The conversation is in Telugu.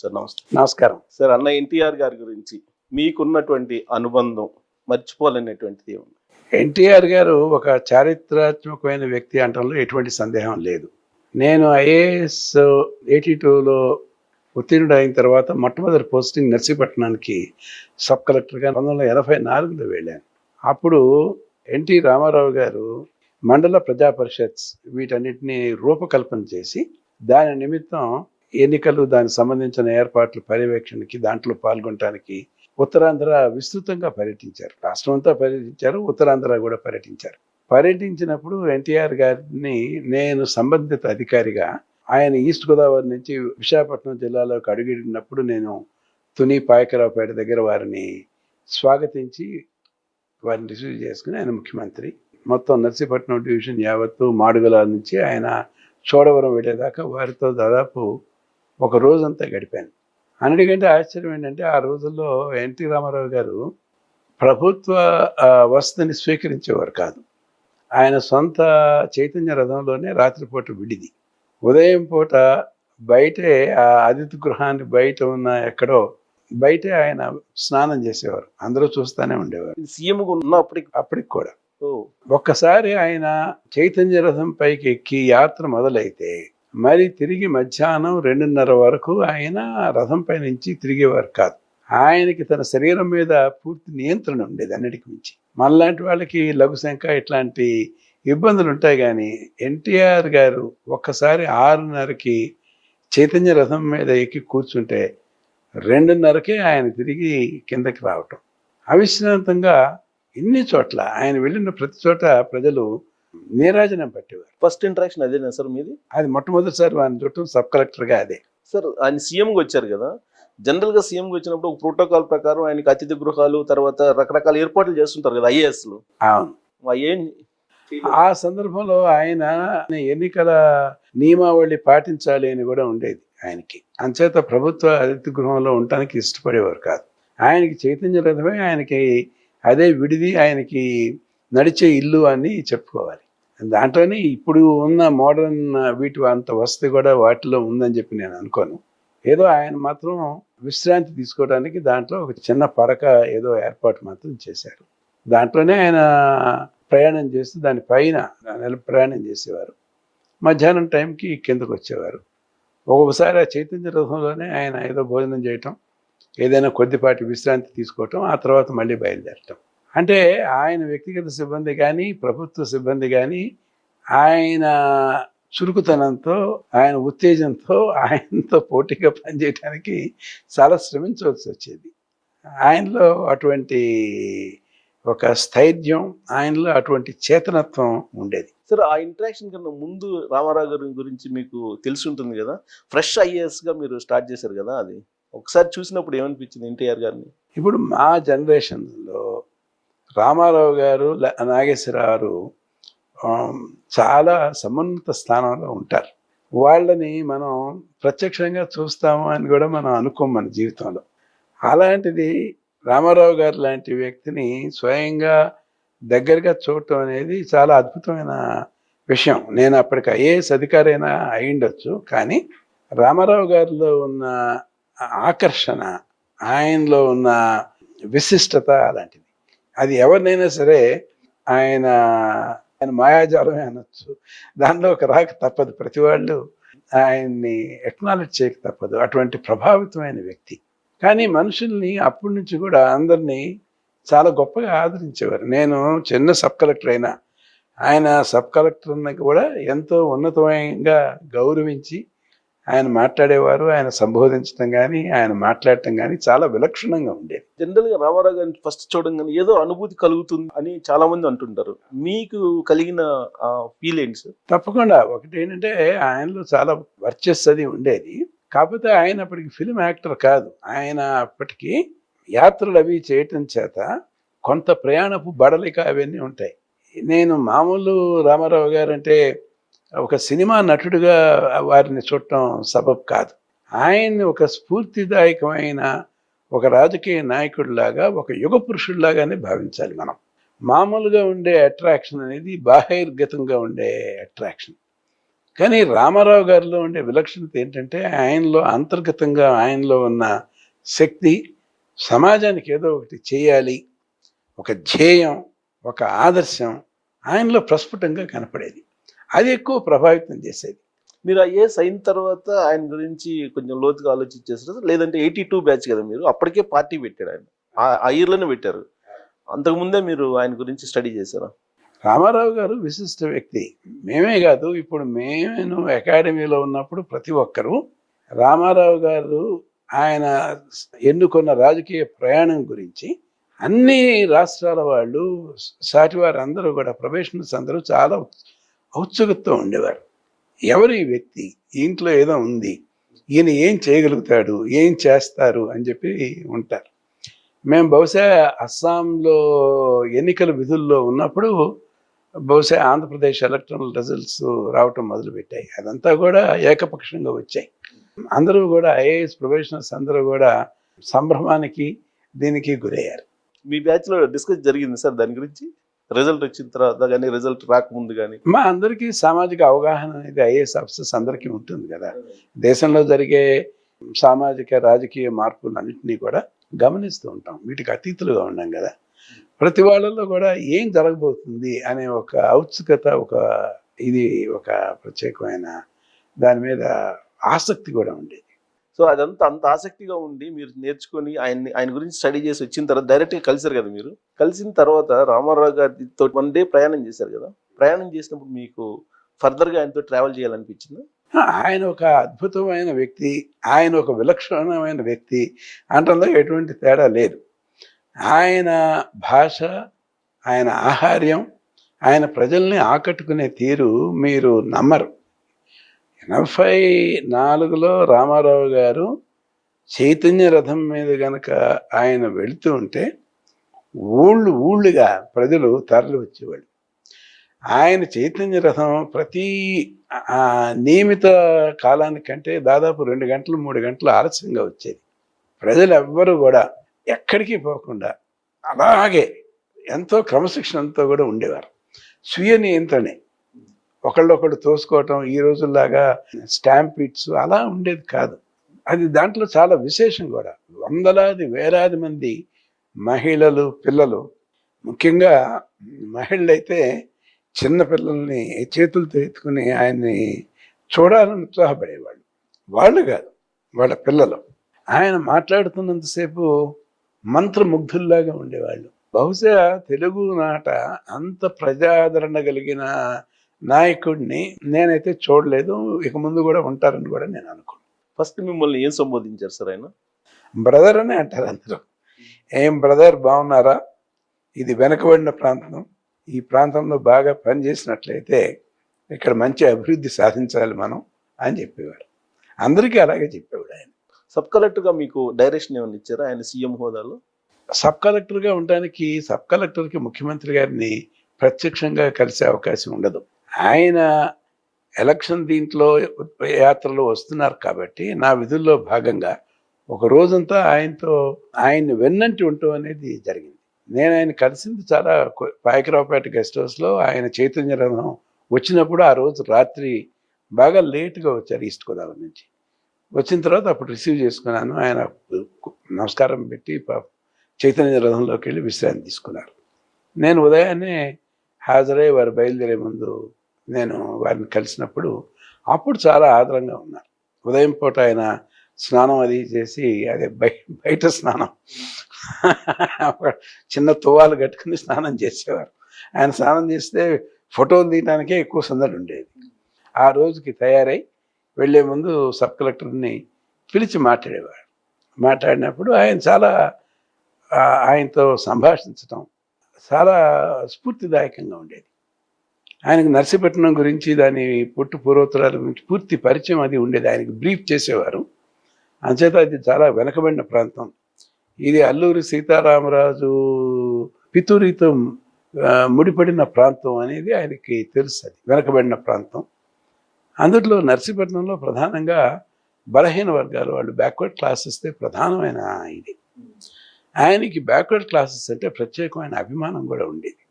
సార్ నమస్తే. నమస్కారం. సార్ అన్న ఎన్టీఆర్ గారి గురించి మీకున్నటువంటి అనుబంధం మర్చిపోలేనటువంటిది ఎన్టీఆర్ గారు ఒక చారిత్రాత్మకమైన వ్యక్తి అనటంలో ఎటువంటి సందేహం లేదు. నేను ఐఏఎస్ ఎయిటీ టూలో ఉత్తీర్ణుడు అయిన తర్వాత మొట్టమొదటి పోస్టింగ్ నర్సీపట్నానికి సబ్ కలెక్టర్గా పంతొమ్మిది వందల ఎనభై నాలుగులో వెళ్ళాను. అప్పుడు ఎన్టీ రామారావు గారు మండల ప్రజా పరిషత్స్ వీటన్నిటిని రూపకల్పన చేసి దాని నిమిత్తం ఎన్నికలు దానికి సంబంధించిన ఏర్పాట్లు పర్యవేక్షణకి దాంట్లో పాల్గొనడానికి ఉత్తరాంధ్ర విస్తృతంగా పర్యటించారు. రాష్ట్రం అంతా పర్యటించారు ఉత్తరాంధ్ర కూడా పర్యటించారు. పర్యటించినప్పుడు ఎన్టీఆర్ గారిని నేను సంబంధిత అధికారిగా ఆయన ఈస్ట్ గోదావరి నుంచి విశాఖపట్నం జిల్లాలోకి అడుగుడినప్పుడు నేను తుని పాయకరావుపేట దగ్గర వారిని స్వాగతించి వారిని రిసీవ్ చేసుకుని ఆయన ముఖ్యమంత్రి. మొత్తం నర్సీపట్నం డివిజన్ యావత్తు మాడుగుల నుంచి ఆయన చోడవరం వెళ్ళేదాకా వారితో దాదాపు ఒక రోజంతా గడిపాను. అన్నిటికంటే ఆశ్చర్యం ఏంటంటే ఆ రోజుల్లో ఎన్టీ రామారావు గారు ప్రభుత్వ వసతిని స్వీకరించేవారు కాదు. ఆయన సొంత చైతన్య రథంలోనే రాత్రిపూట విడిది. ఉదయం పూట బయటే ఆ అతిథి గృహాన్ని బయట ఉన్న ఎక్కడో బయటే ఆయన స్నానం చేసేవారు. అందరూ చూస్తూనే ఉండేవారు. సీఎం ఉన్నప్పటికి అప్పటికి కూడా. ఒక్కసారి ఆయన చైతన్య రథం పైకి ఎక్కి యాత్ర మొదలైతే మరి తిరిగి మధ్యాహ్నం రెండున్నర వరకు ఆయన రథం పై నుంచి తిరిగేవారు కాదు. ఆయనకి తన శరీరం మీద పూర్తి నియంత్రణ ఉండేది అన్నిటికి మించి. మనలాంటి వాళ్ళకి లఘుశంక ఇట్లాంటి ఇబ్బందులు ఉంటాయి కానీ ఎన్టీఆర్ గారు ఒక్కసారి ఆరున్నరకి చైతన్య రథం మీద ఎక్కి కూర్చుంటే రెండున్నరకే ఆయన తిరిగి కిందకి రావటం. అవిశ్రాంతంగా ఇన్ని చోట్ల ఆయన వెళ్ళిన ప్రతి చోట ప్రజలు నీరాజనం పట్టేవారు. ఫస్ట్ ఇంటరాక్షన్ అదేనా సార్ మీది? అది మొట్టమొదటిసారి వారిని చుట్టూ సబ్ కలెక్టర్గా అదే. సార్ ఆయన సీఎంగా వచ్చారు కదా? జనరల్గా సీఎంగా వచ్చినప్పుడు ఒక ప్రోటోకాల్ ప్రకారం ఆయనకి అతిథి గృహాలు తర్వాత రకరకాల ఏర్పాట్లు చేస్తుంటారు కదా ఐఏఎస్లు అవును ఏం ఆ సందర్భంలో ఆయన ఎన్నికల నియమావళి పాటించాలి అని కూడా ఉండేది ఆయనకి. అంచేత ప్రభుత్వ అతిథి గృహంలో ఉండటానికి ఇష్టపడేవారు కాదు. ఆయనకి చైతన్య రథమే ఆయనకి అదే విడిది ఆయనకి నడిచే ఇల్లు అని చెప్పుకోవాలి. దాంట్లోనే ఇప్పుడు ఉన్న మోడర్న్ వీటి అంత వసతి కూడా వాటిలో ఉందని చెప్పి నేను అనుకోను. ఏదో ఆయన మాత్రం విశ్రాంతి తీసుకోవడానికి దాంట్లో ఒక చిన్న పడక ఏదో ఏర్పాటు మాత్రం చేశారు. దాంట్లోనే ఆయన ప్రయాణం చేస్తూ దాని పైన నెల ప్రయాణం చేసేవారు. మధ్యాహ్నం టైంకి కిందకు వచ్చేవారు. ఒక్కొక్కసారి ఆ చైతన్య రథంలోనే ఆయన ఏదో భోజనం చేయటం ఏదైనా కొద్దిపాటి విశ్రాంతి తీసుకోవటం ఆ తర్వాత మళ్ళీ బయలుదేరటం. అంటే ఆయన వ్యక్తిగత సిబ్బంది కానీ ప్రభుత్వ సిబ్బంది కానీ ఆయన చురుకుతనంతో ఆయన ఉత్తేజంతో ఆయనతో పోటీగా పనిచేయడానికి చాలా శ్రమించవలసి వచ్చేది. ఆయనలో అటువంటి ఒక స్థైర్యం ఆయనలో అటువంటి చేతనత్వం ఉండేది. సార్ ఆ ఇంటరాక్షన్ కన్నా ముందు రామారావు గారి గురించి మీకు తెలిసి ఉంటుంది కదా? ఫ్రెష్ ఐఏఎస్గా మీరు స్టార్ట్ చేశారు కదా అది? ఒకసారి చూసినప్పుడు ఏమనిపించింది ఎన్టీఆర్ గారిని? ఇప్పుడు మా జనరేషన్లో రామారావు గారు నాగేశ్వరరావు గారు, చాలా సమున్నత స్థానంలో ఉంటారు. వాళ్ళని మనం ప్రత్యక్షంగా చూస్తాము అని కూడా మనం అనుకోం మన జీవితంలో. అలాంటిది రామారావు గారు లాంటి వ్యక్తిని స్వయంగా దగ్గరగా చూడటం అనేది చాలా అద్భుతమైన విషయం. నేను అప్పటికి ఐఏఎస్ అధికారి అయినా కానీ రామారావు గారిలో ఉన్న ఆకర్షణ ఆయనలో ఉన్న విశిష్టత అలాంటిది. అది ఎవరినైనా సరే ఆయన ఆయన మాయాజాలమే అనొచ్చు. దానిలో ఒక రాక తప్పదు. ప్రతి వాళ్ళు ఆయన్ని ఎక్నాలెడ్జ్ చేయక తప్పదు. అటువంటి ప్రభావితమైన వ్యక్తి. కానీ మనుషుల్ని అప్పటి నుంచి కూడా అందరినీ చాలా గొప్పగా ఆదరించేవారు. నేను చిన్న సబ్ కలెక్టర్ అయినా ఆయన సబ్ కలెక్టర్ని కూడా ఎంతో ఉన్నతమైన గౌరవించి ఆయన మాట్లాడేవారు ఆయన సంబోధించడం కానీ ఆయన మాట్లాడటం కానీ చాలా విలక్షణంగా ఉండేది. జనరల్గా రామారావు గారిని ఫస్ట్ చూడంగానే ఏదో అనుభూతి కలుగుతుంది అని చాలా మంది అంటుంటారు. మీకు కలిగిన ఫీల్ ఏంటి సార్? తప్పకుండా. ఒకటి ఏంటంటే ఆయనలో చాలా వర్చస్ అది ఉండేది. కాకపోతే ఆయన అప్పటికి ఫిల్మ్ యాక్టర్ కాదు. ఆయన అప్పటికి యాత్రలు అవి చేయటం చేత కొంత ప్రయాణపు బడలిక అవన్నీ ఉంటాయి. నేను మామూలు రామారావు గారు అంటే ఒక సినిమా నటుడిగా వారిని చూడటం సబబ్ కాదు. ఆయన్ని ఒక స్ఫూర్తిదాయకమైన ఒక రాజకీయ నాయకుడిలాగా ఒక యుగ పురుషుడిలాగానే భావించాలి మనం. మామూలుగా ఉండే అట్రాక్షన్ అనేది బాహిర్గతంగా ఉండే అట్రాక్షన్. కానీ రామారావు గారిలో ఉండే విలక్షణత ఏంటంటే ఆయనలో అంతర్గతంగా ఆయనలో ఉన్న శక్తి సమాజానికి ఏదో ఒకటి చేయాలి ఒక ధ్యేయం ఒక ఆదర్శం ఆయనలో ప్రస్ఫుటంగా కనపడేది. అది ఎక్కువ ప్రభావితం చేసేది. మీరు ఐఏఎస్ అయిన తర్వాత ఆయన గురించి కొంచెం లోతుగా ఆలోచించేసారు లేదంటే ఎయిటీ టూ బ్యాచ్ కదా మీరు అప్పటికే పార్టీ పెట్టాడు ఆయన. ఆ- ఆ ఇయర్లోనే పెట్టారు. అంతకుముందే మీరు ఆయన గురించి స్టడీ చేశారా? రామారావు గారు విశిష్ట వ్యక్తి. మేమే కాదు ఇప్పుడు మేము అకాడమీలో ఉన్నప్పుడు ప్రతి ఒక్కరూ రామారావు గారు ఆయన ఎన్నుకున్న రాజకీయ ప్రయాణం గురించి అన్ని రాష్ట్రాల వాళ్ళు సాటివారు అందరూ కూడా ప్రొఫెషనల్స్ అందరూ చాలా ఔత్సుకతో ఉండేవారు. ఎవరు ఈ వ్యక్తి ఇంట్లో ఏదో ఉంది ఈయన ఏం చేయగలుగుతాడు ఏం చేస్తారు అని చెప్పి ఉంటారు. మేము బహుశా అస్సాంలో ఎన్నికల విధుల్లో ఉన్నప్పుడు బహుశా ఆంధ్రప్రదేశ్ ఎలక్ట్రల్ రిజల్ట్స్ రావటం మొదలుపెట్టాయి. అదంతా కూడా ఏకపక్షంగా వచ్చాయి. అందరూ కూడా ఐఏఎస్ ప్రొఫెషనల్స్ అందరూ కూడా సంభ్రమానికి దీనికి గురయ్యారు. మీ బ్యాచ్లో డిస్కస్ జరిగింది సార్ దాని గురించి? రిజల్ట్ వచ్చిన తర్వాత కానీ రిజల్ట్ రాకముందు కానీ మా అందరికీ సామాజిక అవగాహన అనేది ఐఏఎస్ ఆఫీసర్స్ అందరికీ ఉంటుంది కదా. దేశంలో జరిగే సామాజిక రాజకీయ మార్పులన్నింటినీ కూడా గమనిస్తూ ఉంటాం. వీటికి అతీతులుగా ఉన్నాం కదా. ప్రతి వాళ్ళల్లో కూడా ఏం జరగబోతుంది అనే ఒక ఔత్సుకత ఒక ఇది ఒక ప్రత్యేకమైన దాని మీద ఆసక్తి కూడా ఉండేది సో అదంతా అంత ఆసక్తిగా ఉండి మీరు నేర్చుకొని ఆయన్ని ఆయన గురించి స్టడీ చేసి వచ్చిన తర్వాత డైరెక్ట్గా కలిసారు కదా మీరు? కలిసిన తర్వాత రామారావు గారితో వన్ డే ప్రయాణం చేశారు కదా? ప్రయాణం చేసినప్పుడు మీకు ఫర్దర్గా ఆయనతో ట్రావెల్ చేయాలనిపించింది? ఆయన ఒక అద్భుతమైన వ్యక్తి ఆయన ఒక విలక్షణమైన వ్యక్తి అంటంలో ఎటువంటి తేడా లేదు. ఆయన భాష ఆయన ఆహార్యం ఆయన ప్రజల్ని ఆకట్టుకునే తీరు మీరు నమ్మరు. ఎనభై నాలుగులో రామారావు గారు చైతన్య రథం మీద గనక ఆయన వెళుతూ ఉంటే ఊళ్ళు ఊళ్ళుగా ప్రజలు తరలి వచ్చేవాళ్ళు. ఆయన చైతన్య రథం ప్రతి ఆ, నియమిత కాలానికంటే దాదాపు రెండు గంటలు మూడు గంటలు ఆలస్యంగా వచ్చేది. ప్రజలు ఎవ్వరూ కూడా ఎక్కడికి పోకుండా అలాగే ఎంతో క్రమశిక్షణతో కూడా ఉండేవారు. స్వీయ నియంత్రణే. ఒకళ్ళొకళ్ళు తోసుకోవటం ఈ రోజుల్లాగా స్టాంపిట్స్ అలా ఉండేది కాదు. అది దాంట్లో చాలా విశేషం కూడా. వందలాది వేలాది మంది మహిళలు పిల్లలు ముఖ్యంగా మహిళలు అయితే చిన్న పిల్లల్ని చేతులతో ఎత్తుకుని ఆయన్ని చూడాలని ఉత్సాహపడేవాళ్ళు. వాళ్ళు కాదు వాళ్ళ పిల్లలు. ఆయన మాట్లాడుతున్నంతసేపు మంత్రముగ్ధుల్లాగా ఉండేవాళ్ళు. బహుశా తెలుగు నాట అంత ప్రజాదరణ కలిగిన నాయకుడిని నేనైతే చూడలేదు ఇక ముందు కూడా ఉంటారని కూడా నేను అనుకున్నాను ఫస్ట్ మిమ్మల్ని ఏం సంబోధించారు సార్ ఆయన? బ్రదర్ అని అంటారు అందరూ. ఏం బ్రదర్ బాగున్నారా? ఇది వెనకబడిన ప్రాంతం. ఈ ప్రాంతంలో బాగా పనిచేసినట్లయితే ఇక్కడ మంచి అభివృద్ధి సాధించాలి మనం అని చెప్పేవారు. అందరికీ అలాగే చెప్పేవాడు ఆయన. సబ్ కలెక్టర్గా మీకు డైరెక్షన్ ఏమైనా ఇచ్చారా? ఆయన సీఎం హోదాలో? సబ్ కలెక్టర్గా ఉండడానికి సబ్ కలెక్టర్కి ముఖ్యమంత్రి గారిని ప్రత్యక్షంగా కలిసే అవకాశం ఉండదు. ఆయన ఎలక్షన్ దీంట్లో యాత్రలో వస్తున్నారు కాబట్టి నా విధుల్లో భాగంగా ఒక రోజంతా ఆయనతో ఆయన్ని వెన్నంటి ఉండటం అనేది జరిగింది. నేను ఆయన కలిసింది చాలా పాయకరావుపేట గెస్ట్ హౌస్లో ఆయన చైతన్య రథం వచ్చినప్పుడు ఆ రోజు రాత్రి బాగా లేట్గా వచ్చారు ఈస్ట్ గోదావరి నుంచి. వచ్చిన తర్వాత అప్పుడు రిసీవ్ చేసుకున్నాను. ఆయన నమస్కారం పెట్టి చైతన్య రథంలోకి వెళ్ళి విశ్రాంతి తీసుకున్నారు. నేను ఉదయాన్నే హాజరై వారు బయలుదేరే ముందు నేను వారిని కలిసినప్పుడు అప్పుడు చాలా ఆదరంగా ఉన్నారు ఉదయం పూట ఆయన స్నానం అది చేసి అదే బయట స్నానం. చిన్న తువాలు కట్టుకుని స్నానం చేసేవారు. ఆయన స్నానం చేస్తే ఫోటోలు తీయడానికే ఎక్కువ సందడి ఉండేది. ఆ రోజుకి తయారై వెళ్ళే ముందు సబ్ కలెక్టర్ని పిలిచి మాట్లాడేవారు. మాట్లాడినప్పుడు ఆయన చాలా ఆయనతో సంభాషించటం చాలా స్ఫూర్తిదాయకంగా ఉండేది. ఆయనకు నర్సీపట్నం గురించి దాని పుట్టు పూర్వోత్తరాల గురించి పూర్తి పరిచయం అది ఉండేది. ఆయనకి బ్రీఫ్ చేసేవారు. అంచేత అది చాలా వెనకబడిన ప్రాంతం. ఇది అల్లూరి సీతారామరాజు పితూరితో ముడిపడిన ప్రాంతం అనేది ఆయనకి తెలుసు అది వెనకబడిన ప్రాంతం. అందులో నర్సీపట్నంలో ప్రధానంగా బలహీన వర్గాలు వాళ్ళు బ్యాక్వర్డ్ క్లాసెస్తే ప్రధానమైన ఇది. ఆయనకి బ్యాక్వర్డ్ క్లాసెస్ అంటే ప్రత్యేకమైన అభిమానం కూడా ఉండేది.